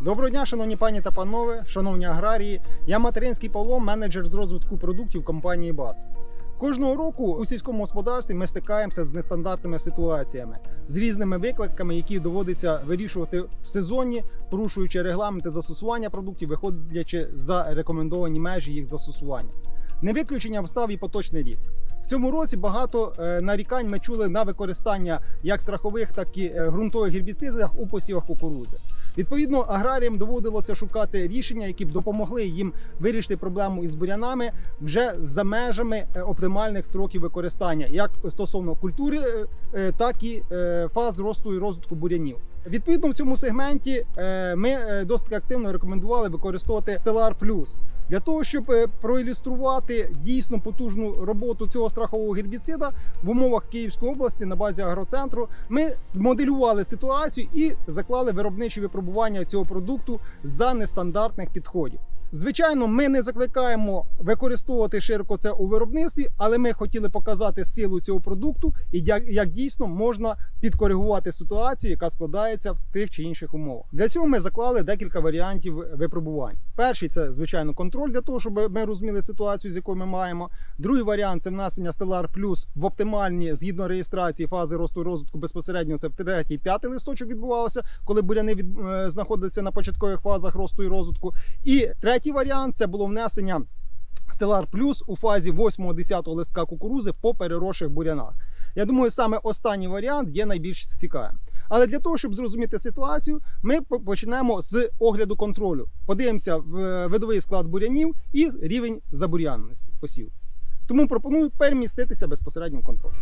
Доброго дня, шановні пані та панове, шановні аграрії. Я материнський Павло, менеджер з розвитку продуктів компанії БАС. Кожного року у сільському господарстві ми стикаємося з нестандартними ситуаціями, з різними викликами, які доводиться вирішувати в сезоні, порушуючи регламенти застосування продуктів, виходячи за рекомендовані межі їх застосування. Не виключенням став і поточний рік. В цьому році багато е, нарікань ми чули на використання як страхових, так і е, ґрунтових гербіцидів у посівах кукурузи. Відповідно, аграріям доводилося шукати рішення, які б допомогли їм вирішити проблему із бурянами вже за межами е, оптимальних строків використання, як стосовно культури, е, е, так і фаз росту і розвитку бурянів. Відповідно, в цьому сегменті ми досить активно рекомендували використовувати Stellar Plus для того, щоб е, проілюструвати дійсно потужну роботу цього страхового гербіцида в умовах Київської області на базі агроцентру. Ми змоделювали ситуацію і заклали виробничі випробування цього продукту за нестандартних підходів. Звичайно, ми не закликаємо використовувати широко це у виробництві, але ми хотіли показати силу цього продукту і як, дійсно можна підкоригувати ситуацію, яка складається в тих чи інших умовах. Для цього ми заклали декілька варіантів випробувань. Перший це звичайно контроль для того, щоб ми розуміли ситуацію, з якою ми маємо. Другий варіант це внесення Stellar Plus в оптимальні згідно реєстрації фази росту розвитку безпосередньо. Це в третій п'ятий листочок відбувалося, коли буряни від, е, знаходилися на початкових фазах росту і розвитку. І третій варіант це було внесення Stellar Plus у фазі 8-10 листка кукурузи по переросших бурянах. Я думаю, саме останній варіант є найбільш цікавим. Але для того, щоб зрозуміти ситуацію, ми почнемо з огляду контролю. Подивимося в видовий склад бурянів і рівень забур'янності посів. Тому пропоную переміститися безпосередньо в контроль.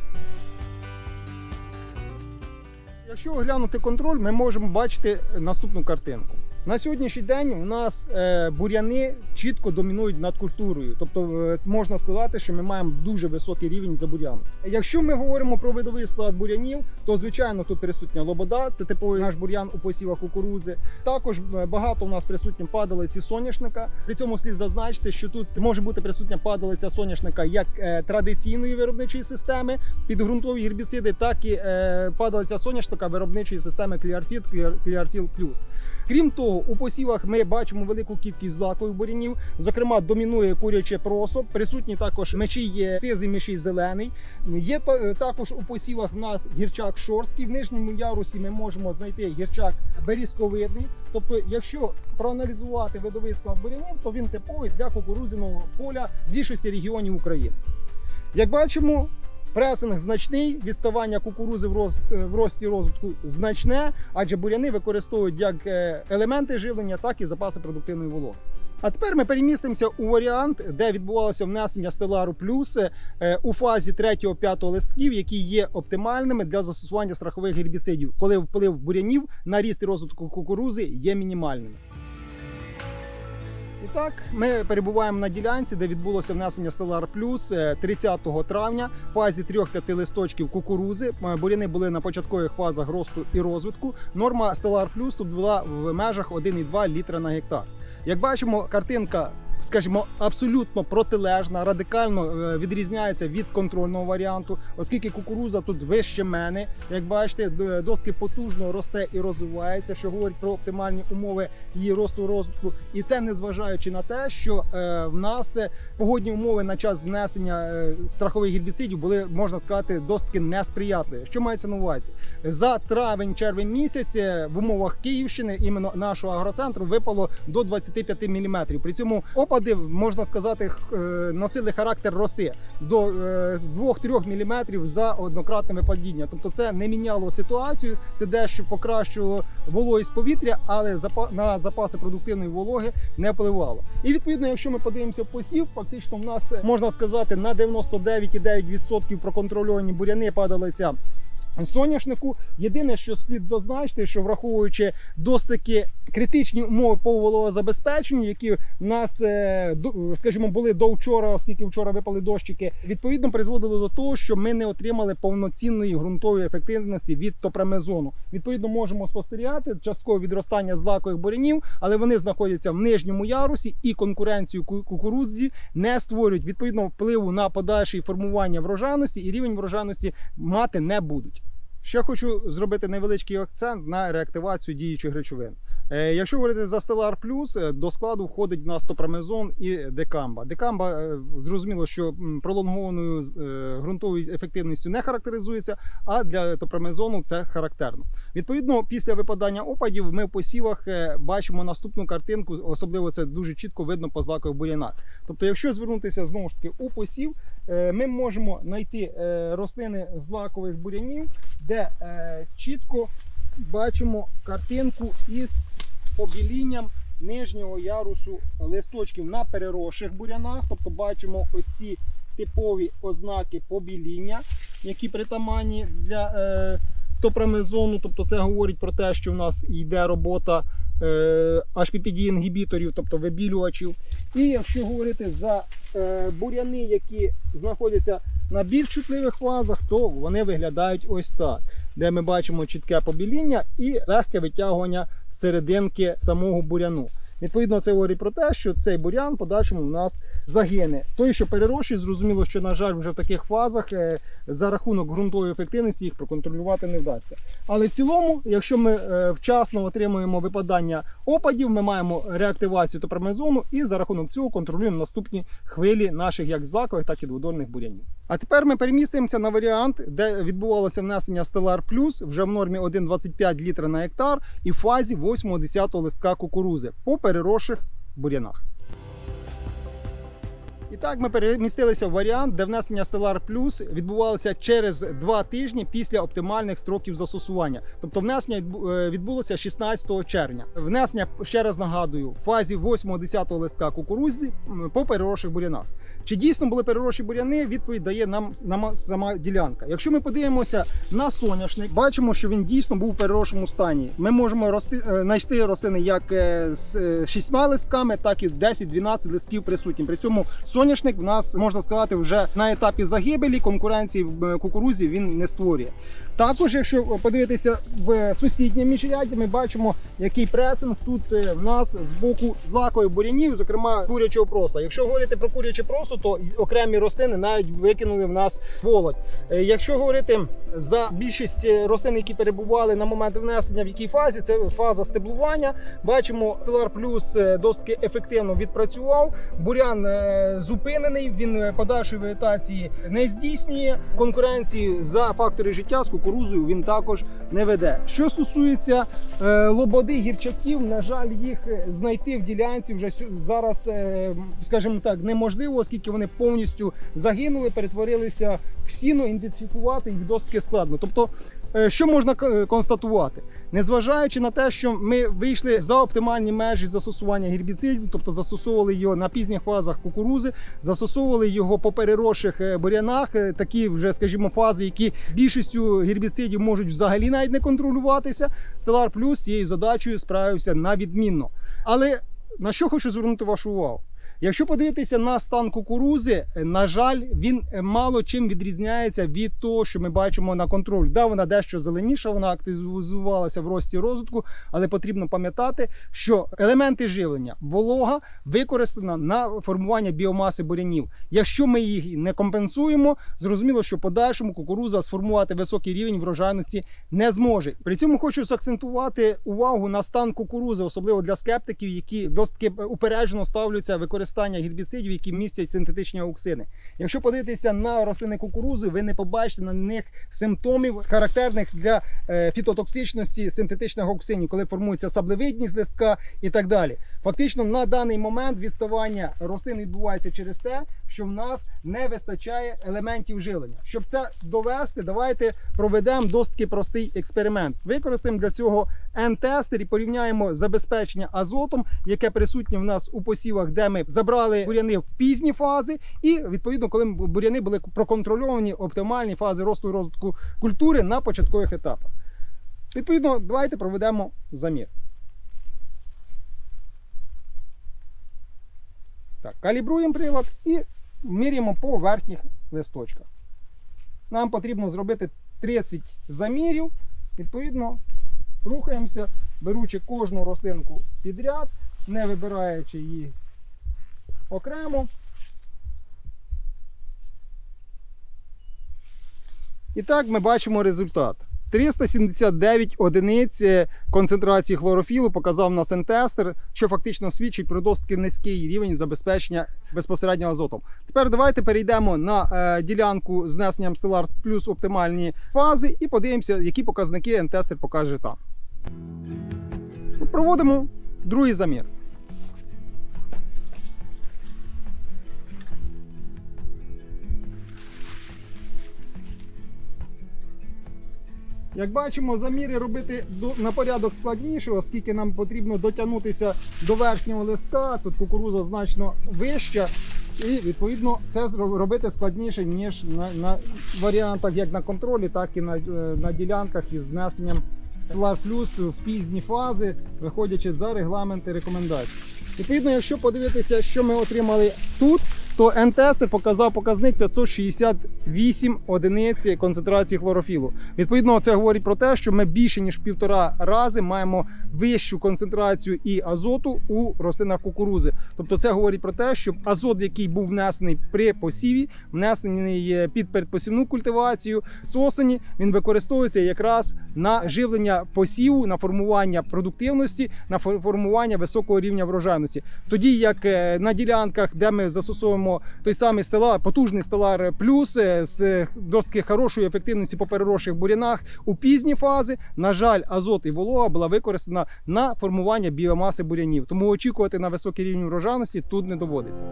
Якщо оглянути контроль, ми можемо бачити наступну картинку. На сьогоднішній день у нас е, буряни чітко домінують над культурою. Тобто е, можна сказати, що ми маємо дуже високий рівень забур'яності. Якщо ми говоримо про видовий склад бурянів, то звичайно тут присутня лобода, це типовий наш бур'ян у посівах кукурузи. Також е, багато у нас присутні падалиці соняшника. При цьому слід зазначити, що тут може бути присутня падалиця соняшника як традиційної виробничої системи під ґрунтові гербіциди, так і падалиця соняшника виробничої системи Clear, Clearfield Plus. Крім того, у посівах ми бачимо велику кількість злакових бурянів. Зокрема, домінує куряче просо. Присутні також мечі є сизий, мечі зелений. Є також у посівах в нас гірчак шорсткий. В нижньому ярусі ми можемо знайти гірчак берізковидний. Тобто, якщо проаналізувати видовий склад бурянів, то він типовий для кукурудзяного поля в більшості регіонів України. Як бачимо, Пресинг значний, відставання кукурузи в, роз, в рості розвитку значне, адже буряни використовують як е, елементи живлення, так і запаси продуктивної вологи. А тепер ми перемістимося у варіант, де відбувалося внесення Stellar Plus е, у фазі 3-5 листків, які є оптимальними для застосування страхових гербіцидів, коли вплив бурянів на ріст і розвитку кукурузи є мінімальним. І так, ми перебуваємо на ділянці, де відбулося внесення Stellar Plus е, 30 травня в фазі 3-5 листочків кукурузи. Е, Буряни були на початкових фазах росту і розвитку. Норма Stellar Plus тут була в межах 1,2 літра на гектар. Як бачимо, картинка. Скажімо, абсолютно протилежна, радикально е, відрізняється від контрольного варіанту, оскільки кукуруза тут вище мене. Як бачите, д- досить потужно росте і розвивається, що говорить про оптимальні умови її росту розвитку. І це незважаючи на те, що е, в нас е, погодні умови на час знесення страхових гербіцидів були, можна сказати, досить несприятливі. Що мається на увазі? За травень-червень місяць в умовах Київщини, іменно нашого агроцентру, випало до 25 мм. При цьому опади, можна сказати, е, носили характер роси до е, 2-3 мм за однократне випадіння. Тобто це не міняло ситуацію, це дещо покращувало вологість повітря, але на запаси продуктивної вологи не впливало. І відповідно, якщо ми подивимося посів, фактично в нас е, можна сказати на 99,9% проконтрольовані буряни падалиця соняшнику. Єдине, що слід зазначити, що враховуючи досить критичні умови по вологозабезпеченню, які в нас, е, скажімо, були до вчора, оскільки вчора випали дощики, відповідно призводили до того, що ми не отримали повноцінної ґрунтової ефективності від топремезону. Відповідно, можемо спостерігати часткове відростання злакових бурянів, але вони знаходяться в нижньому ярусі і конкуренцію ку- кукурудзі не створюють відповідно впливу на подальше формування врожайності і рівень врожайності мати не будуть. Ще хочу зробити невеличкий акцент на реактивацію діючих речовин. Е, Якщо говорити за Stellar Plus, е, до складу входить в нас топромезон і декамба. Декамба е, зрозуміло, що пролонгованою ґрунтовою ефективністю не характеризується, а для топромезону це характерно. Відповідно, після випадання опадів ми в посівах бачимо наступну картинку, особливо це дуже чітко видно по злакових бур'янах. Тобто, якщо звернутися знову ж таки у посів, ми можемо знайти рослини злакових бур'янів, де чітко бачимо картинку із побілінням нижнього ярусу листочків на переросших бурянах. Тобто бачимо ось ці типові ознаки побіління, які притаманні для е, топромезону. Тобто це говорить про те, що в нас йде робота е, HPPD-інгібіторів, тобто вибілювачів. І якщо говорити за е, буряни, які знаходяться на більш чутливих фазах, то вони виглядають ось так де ми бачимо чітке побіління і легке витягування серединки самого буряну. Відповідно, це говорить про те, що цей бурян в подальшому у нас загине. Той, що перерощує, зрозуміло, що, на жаль, вже в таких фазах е, за рахунок ґрунтової ефективності їх проконтролювати не вдасться. Але в цілому, якщо ми е, вчасно отримуємо випадання опадів, ми маємо реактивацію топромезону і за рахунок цього контролюємо наступні хвилі наших як злакових, так і дводольних бурянів. А тепер ми перемістимося на варіант, де відбувалося внесення Stellar Plus вже в нормі 1,25 літра на гектар і в фазі 8-10 листка кукурузи по переросших бурянах. І так ми перемістилися в варіант, де внесення Stellar Plus відбувалося через два тижні після оптимальних строків застосування. Тобто внесення е, відбулося 16 червня. Внесення, ще раз нагадую, в фазі 8-10 листка кукурудзи м, по переросших бурянах. Чи дійсно були переросші буряни? Відповідь дає нам нам сама ділянка. Якщо ми подивимося на соняшник, бачимо, що він дійсно був в переросшому стані. Ми можемо рости, е, знайти рослини як е, з е, шістьма листками, так і з 10-12 листків присутні. При цьому соняшник в нас можна сказати вже на етапі загибелі конкуренції в кукурузі він не створює. Також, якщо подивитися в сусіднє міжряддя, ми бачимо, який пресинг тут е, в нас з боку злакових бурянів, зокрема курячого проса. Якщо говорити про куряче просо, то окремі рослини навіть викинули в нас володь. Е, Якщо говорити за більшість е, рослин, які перебували на момент внесення, в якій фазі, це фаза стеблування. Бачимо, Stellar Plus досить ефективно відпрацював. Бурян зупинений, він подальшої вегетації не здійснює. Конкуренції за фактори життя з кукурузою він також не веде. Що стосується е, лободи гірчаків, на жаль, їх е, знайти в ділянці вже зараз, е, скажімо так, неможливо, оскільки вони повністю загинули, перетворилися в сіно, ідентифікувати їх досить складно. Тобто, що можна констатувати? Незважаючи на те, що ми вийшли за оптимальні межі застосування гербіцидів, тобто застосовували його на пізніх фазах кукурузи, застосовували його по переросших е, бурянах, е, такі вже, скажімо, фази, які більшістю гербіцидів можуть взагалі навіть не контролюватися. Plus з цією задачею справився на відмінно. Але на що хочу звернути вашу увагу? Якщо подивитися на стан кукурузи, е, на жаль, він е, мало чим відрізняється від того, що ми бачимо на контроль. Да, вона дещо зеленіша, вона активізувалася в рості розвитку, але потрібно пам'ятати, що елементи живлення, волога використана на формування біомаси бурянів. Якщо ми їх не компенсуємо, зрозуміло, що подальшому кукуруза сформувати високий рівень врожайності не зможе. При цьому хочу заакцентувати увагу на стан кукурузи, особливо для скептиків, які досить упереджено ставляться використання гербіцидів, які містять синтетичні ауксини. Якщо подивитися на рослини кукурузи, ви не побачите на них симптомів характерних для е, фітотоксичності синтетичних ауксинів, коли формується саблевидність листка і так далі. Фактично, на даний момент відставання рослин відбувається через те, що в нас не вистачає елементів жилення. Щоб це довести, давайте проведемо досить простий експеримент. Використаємо для цього N-тестер і порівняємо забезпечення азотом, яке присутнє в нас у посівах, де ми забрали буряни в пізні фази, і відповідно, коли буряни були проконтрольовані оптимальні фази росту і розвитку культури на початкових етапах. Відповідно, давайте проведемо замір. Так, калібруємо прилад і міряємо по верхніх листочках. Нам потрібно зробити 30 замірів. Відповідно, рухаємося, беручи кожну рослинку підряд, не вибираючи її окремо. І так ми бачимо результат. 379 одиниць е, концентрації хлорофілу показав на сентестер, що фактично свідчить про досить низький рівень забезпечення безпосередньо азотом. Тепер давайте перейдемо на е, ділянку з знесенням Stellar плюс оптимальні фази і подивимося, які показники ентестер покаже там. Проводимо другий замір. Як бачимо, заміри робити на порядок складніше, оскільки нам потрібно дотягнутися до верхнього листка. Тут кукуруза значно вища, і відповідно це робити складніше, ніж на, на варіантах як на контролі, так і на, е, на ділянках із знесенням Stellar Plus в пізні фази, виходячи за регламенти рекомендацій. Відповідно, якщо подивитися, що ми отримали тут, то N-тестер показав показник 568 одиниць концентрації хлорофілу. Відповідно, це говорить про те, що ми більше ніж півтора рази маємо вищу концентрацію і азоту у рослинах кукурузи. Тобто, це говорить про те, що азот, який був внесений при посіві, внесений під передпосівну культивацію з осені, він використовується якраз на живлення посіву, на формування продуктивності, на формування високого рівня врожайності. Тоді як е, на ділянках, де ми застосовуємо той самий стелар, потужний стелар плюс е, з досить хорошою ефективністю по переросших бурянах у пізні фази, на жаль, азот і волога була використана на формування біомаси бурянів. Тому очікувати на високий рівень врожайності тут не доводиться.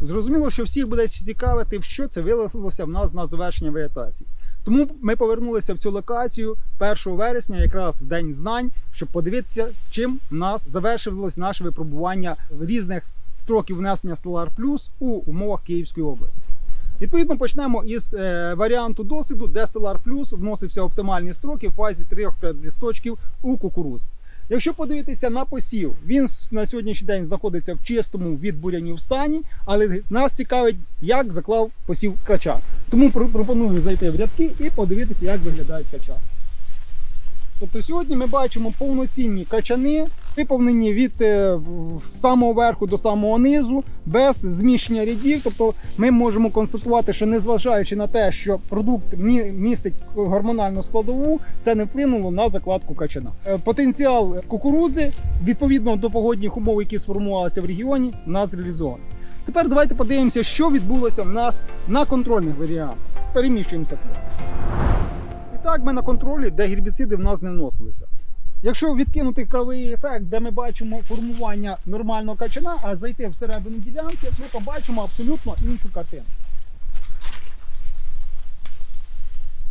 Зрозуміло, що всіх буде цікавити, в що це вилилося в нас на завершення вегетації. Тому ми повернулися в цю локацію 1 вересня, якраз в день знань, щоб подивитися, чим в нас завершилось наше випробування різних строків внесення Stellar Plus у умовах Київської області. Відповідно, почнемо із е, варіанту досліду, де Stellar Plus вносився оптимальні строки в фазі 3-5 листочків у кукурудзі. Якщо подивитися на посів, він на сьогоднішній день знаходиться в чистому від в стані, але нас цікавить, як заклав посів кача. Тому пропоную зайти в рядки і подивитися, як виглядають кача. Тобто сьогодні ми бачимо повноцінні качани, виповнені від е, самого верху до самого низу, без зміщення рядів. Тобто ми можемо констатувати, що незважаючи на те, що продукт мі- містить гормональну складову, це не вплинуло на закладку качана. Е, Потенціал кукурудзи відповідно до погодних умов, які сформувалися в регіоні, у нас реалізований. Тепер давайте подивимося, що відбулося в нас на контрольних варіантах. Переміщуємося. І так, ми на контролі, де гербіциди в нас не вносилися. Якщо відкинути кравий ефект, де ми бачимо формування нормального качана, а зайти всередину ділянки, ми побачимо абсолютно іншу картину.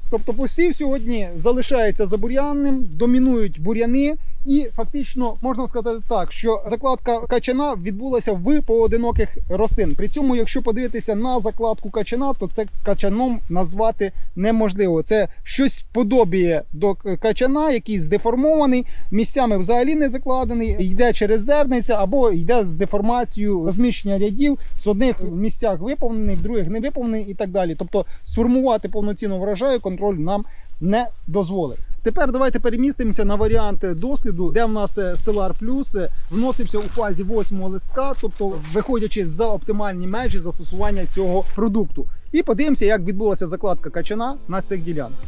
Тобто посів сьогодні залишається забур'янним, домінують бур'яни, і фактично можна сказати так, що закладка качана відбулася в поодиноких рослин. При цьому, якщо подивитися на закладку качана, то це качаном назвати неможливо. Це щось подобіє до качана, який здеформований, місцями взагалі не закладений, йде через зерниця або йде з деформацією розміщення рядів з одних місцях виповнений, в других не виповнений і так далі. Тобто сформувати повноцінно врожаю контроль нам не дозволить. Тепер давайте перемістимося на варіант досліду, де в нас е, Stellar Plus е, вносився у фазі 8 листка, тобто виходячи за оптимальні межі застосування цього продукту. І подивимося, як відбулася закладка качана на цих ділянках.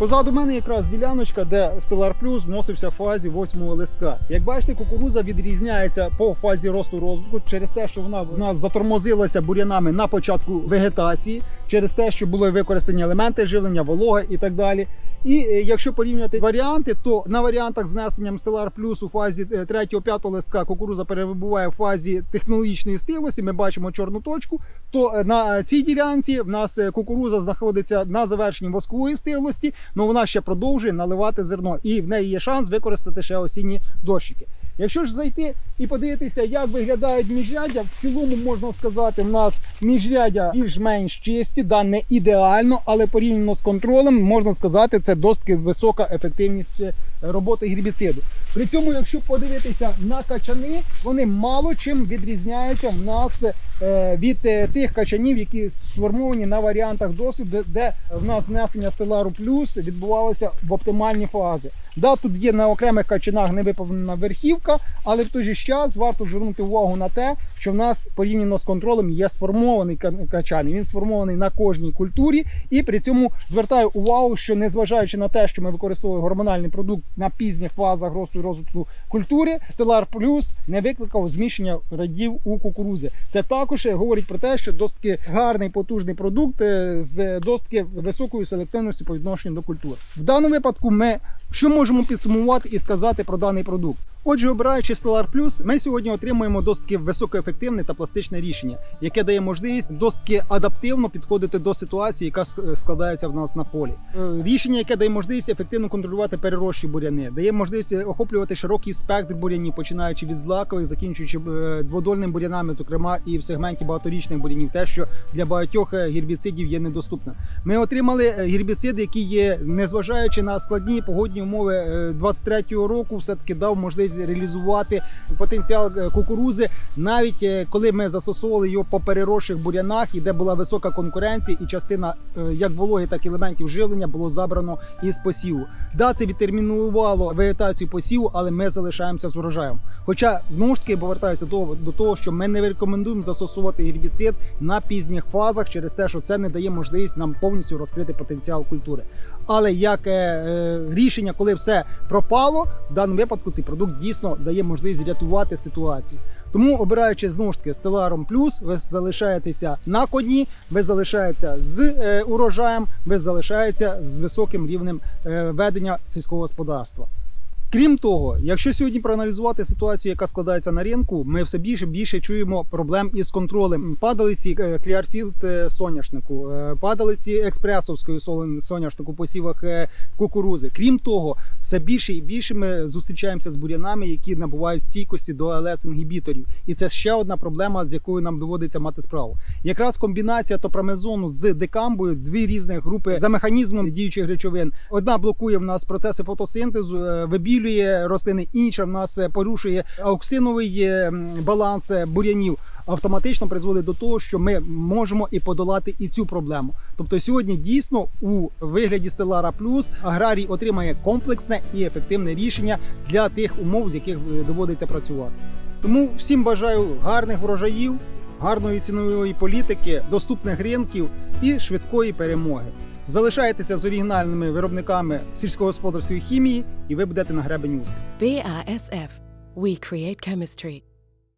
Позаду мене якраз діляночка, де Stellar Plus вносився в фазі 8 листка. Як бачите, кукуруза відрізняється по фазі росту розвитку через те, що вона в нас затормозилася бур'янами на початку вегетації, через те, що були використані елементи живлення, волога і так далі. І е, якщо порівнювати варіанти, то на варіантах з внесенням Stellar Plus у фазі 3-5 листка кукуруза перебуває в фазі технологічної стилості. Ми бачимо чорну точку. То е, на цій ділянці в нас е, кукуруза знаходиться на завершенні воскової стилості, але вона ще продовжує наливати зерно, і в неї є шанс використати ще осінні дощики. Якщо ж зайти і подивитися, як виглядають міжряддя, в цілому можна сказати, в нас міжряддя більш-менш чисті, да не ідеально, але порівняно з контролем можна сказати, це досить висока ефективність роботи гербіциду. При цьому, якщо подивитися на качани, вони мало чим відрізняються в нас е, від е, тих качанів, які сформовані на варіантах досвіду, де, в нас внесення стелару плюс відбувалося в оптимальні фази. Да, тут є на окремих качанах не виповнена верхівка, але в той же час варто звернути увагу на те, що в нас порівняно з контролем є сформований ка- качан. Він сформований на кожній культурі. І при цьому звертаю увагу, що незважаючи на те, що ми використовуємо гормональний продукт на пізніх фазах росту і розвитку культури, Stellar Plus не викликав зміщення радів у кукурузи. Це також говорить про те, що досить гарний потужний продукт е, з досить високою селективністю по відношенню до культур. В даному випадку ми що можемо підсумувати і сказати про даний продукт? Отже, обираючи Stellar Plus, ми сьогодні отримуємо досить високоефективне та пластичне рішення, яке дає можливість досить адаптивно підходити до ситуації, яка складається в нас на полі. Е, Рішення, яке дає можливість ефективно контролювати перерощі буряни, дає можливість охоплювати широкий спектр бурянів, починаючи від злакових, закінчуючи е, дводольними бурянами, зокрема і в сегменті багаторічних бурянів, те, що для багатьох е, гербіцидів є недоступним. Ми отримали е, гербіцид, який є, незважаючи на складні погодні умови е, 23-го року, все таки дав можливість реалізувати потенціал е, кукурузи, навіть е, коли ми застосовували його по переросших бурянах, і де була висока конкуренція, і частина е, як вологи, так і елементів живлення було забрано із посіву. Да, це відтермінувало вегетацію посіву, але ми залишаємося з урожаєм. Хоча знову ж таки повертаюся до, до того, що ми не рекомендуємо застосовувати гербіцид на пізніх фазах через те, що це не дає можливість нам повністю розкрити потенціал культури. Але як е, е, рішення, коли все пропало, в даному випадку цей продукт дійсно дає можливість рятувати ситуацію. Тому, обираючи знову ж таки Stellarum Plus, ви залишаєтеся на коні, ви залишаєтеся з е, урожаєм, ви залишаєтеся з високим рівнем ведення сільського господарства. Крім того, якщо сьогодні проаналізувати ситуацію, яка складається на ринку, ми все більше більше чуємо проблем із контролем. Падалиці е, Clearfield е, соняшнику, е, падалиці експресовської солон- соняшнику по сівах е, кукурузи. Крім того, все більше і більше ми зустрічаємося з бурянами, які набувають стійкості до ЛС інгібіторів. І це ще одна проблема, з якою нам доводиться мати справу. Якраз комбінація топрамезону з декамбою, дві різні групи за механізмом діючих речовин. Одна блокує в нас процеси фотосинтезу, е, вибілює рослини, інша в нас е, порушує ауксиновий е, баланс е, бур'янів. Автоматично призводить до того, що ми можемо і подолати і цю проблему. Тобто сьогодні дійсно у вигляді Stellara Plus аграрій отримає комплексне і ефективне рішення для тих умов, з яких доводиться працювати. Тому всім бажаю гарних врожаїв, гарної цінової політики, доступних ринків і швидкої перемоги. Залишайтеся з оригінальними виробниками сільськогосподарської хімії, і ви будете на гребені успіху. BASF. We create chemistry.